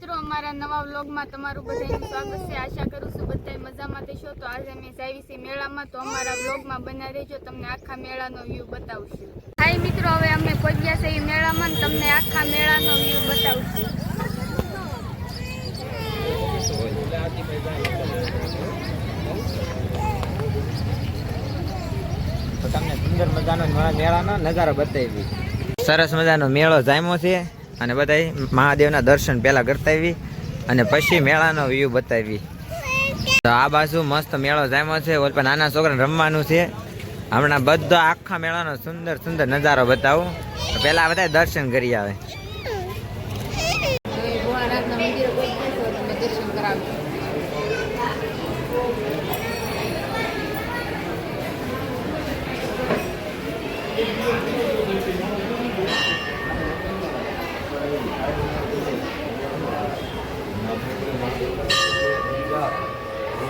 વ્લોગમાં તમારું બધાનું સ્વાગત છે. આશા કરું છું બધા મજામાં થશો તો આજે અમે જાવી છીએ મેળામાં. તો અમારા વ્લોગમાં બના રહેજો. તમને આખા મેળાનો વ્યૂ બતાવશું. હાય મિત્રો, હવે અમે પહોંચ્યા છે એ મેળામાં તમને આખા મેળાનો વ્યૂ બતાવશું. તમને સુંદર મજાનો મેળાનો નજારો બતાવી સરસ મજાનો મેળો જામ્યો છે. અને બધાય મહાદેવના દર્શન પહેલાં કરતા આવી અને પછી મેળાનો વ્યૂ બતાવી. તો આ બાજુ મસ્ત મેળો જામ્યો છે. ઓલ પણ નાના છોકરાને રમવાનું છે. હમણાં બધો આખા મેળાનો સુંદર સુંદર નજારો બતાવું. પહેલા બધા દર્શન કરી આવે.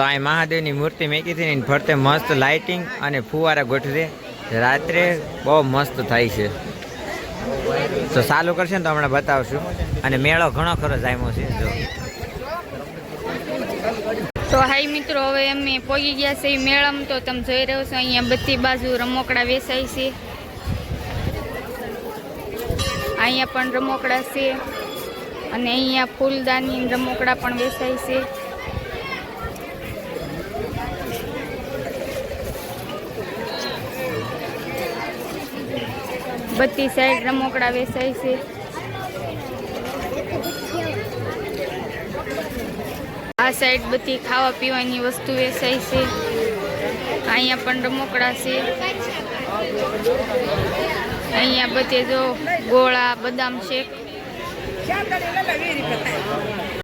તો આ મહાદેવની મૂર્તિ મેકી હતી ને ફરતે મસ્ત લાઇટિંગ અને ફુવારા ગોઠવી રાત્રે બહુ મસ્ત થાય છે. તો ચાલુ કરશે ને તો હમણાં બતાવશું. અને મેળો ઘણો ખરો જામ્યો છે, જો. તો હાઈ મિત્રો, હવે અમે પોગી ગયા છે મેળામાં. તો તમે જોઈ રહ્યો છો, અહીંયા બધી બાજુ રમોકડા વેચાય છે. અહીંયા પણ રમોકડા છે. અને અહીંયા ફૂલદાની રમોકડા પણ વેચાય છે. બધી સાઈડ રમકડા વેચાય છે. આ સાઈડ બધી ખાવા પીવાની વસ્તુ વેચાય છે. અહીંયા પણ રમકડા છે. અહીંયા બધે જો ગોળા, બદામ શેક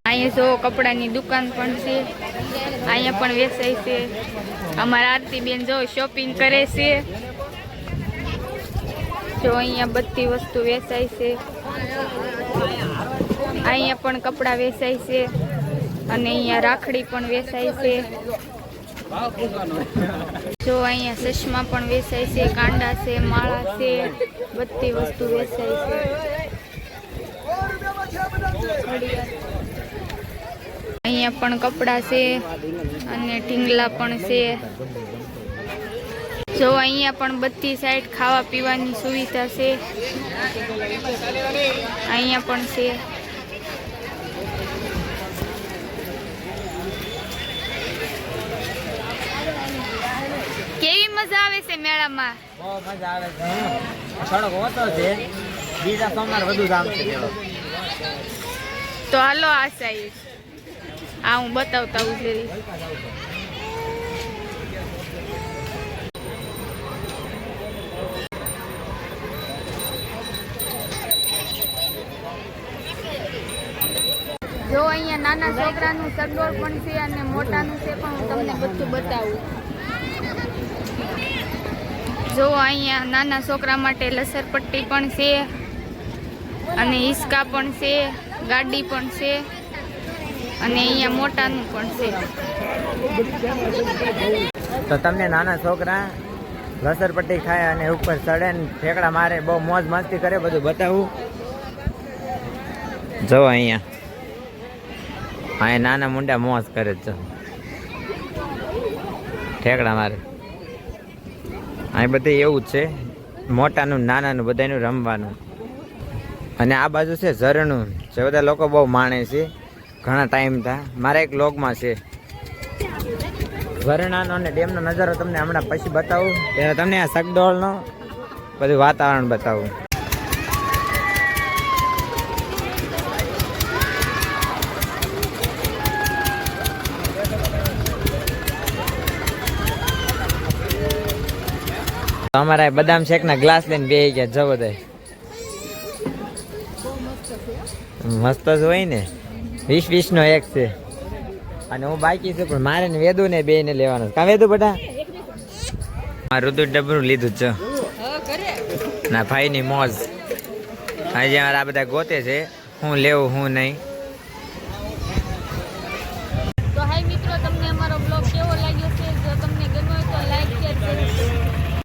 અહીંયા જો કપડાની દુકાન પણ છે. અહીંયા પણ વેચાય છે. અમારા આરતી બેન જો શોપિંગ કરે છે. જો અહીંયા બધી વસ્તુ વેચાય છે. અહીંયા પણ કપડાં વેચાય છે અને અહીંયા રાખડી પણ વેચાય છે. જો અહીંયા ચશ્મા પણ વેચાય છે કાંડા છે, માળા છે, બધી વસ્તુ વેચાય છે. અહીંયા પણ કપડાં છે અને ઢીંગલા પણ છે. જો અહીંયા પણ બધી સાઈડ ખાવા પીવાની સુવિધા છે. અહીંયા પણ છે. કેવી મજા આવે છે મેળામાં? બહુ મજા આવે છે થોડોક ઓછો છે. બીજા સોમવાર વધુ જામ છે તો હાલો આ સાઈડ આ હું બતાવતા હું જો અહીંયા નાના છોકરાનું સગડોળ પણ છે અને મોટાનું છે, પણ હું તમને બધું બતાવું. જો અહીંયા નાના છોકરા માટે લસરપટ્ટી પણ છે, અને હિસકા પણ છે, ગાડી પણ છે, અને અહીંયા મોટાનું પણ છે. તો તમને નાના છોકરા લસરપટ્ટી ખાય અને ઉપર ચડે ને ઠેકડા મારે, બહુ મોજ મસ્તી કરે, બધું બતાવું. જો અહીંયા. અહીંયા નાના મુંડા મોજ કરે જો ઠેકડા મારે. અહીં બધે એવું જ છે. મોટાનું, નાનાનું બધાનું રમવાનું. અને આ બાજુ છે ઝરણું, જે બધા લોકો બહુ માણે છે. ઘણા ટાઈમ થા. મારા એક લોગમાં છે. ઝરણાનો અને ડેમનો નજારો તમને હમણાં પછી બતાવું. ત્યારે તમને આ સગડોળનો બધું વાતાવરણ બતાવું. અમારા બદામ શેક ના ગ્લાસ લઈને બે ગયા જવો દે મસ્ત જ હોય ને. વીસ વીસ નો એક છે. અને હું બાકી છું, પણ મારે ને વેદુ ને બે ને લેવાનું કા વેદુ બધા રુદુ ડબરું લીધું છે ના ભાઈ ની મોજ હજી મારા બધા ગોતે છે. હું લેવું, હું નહીં.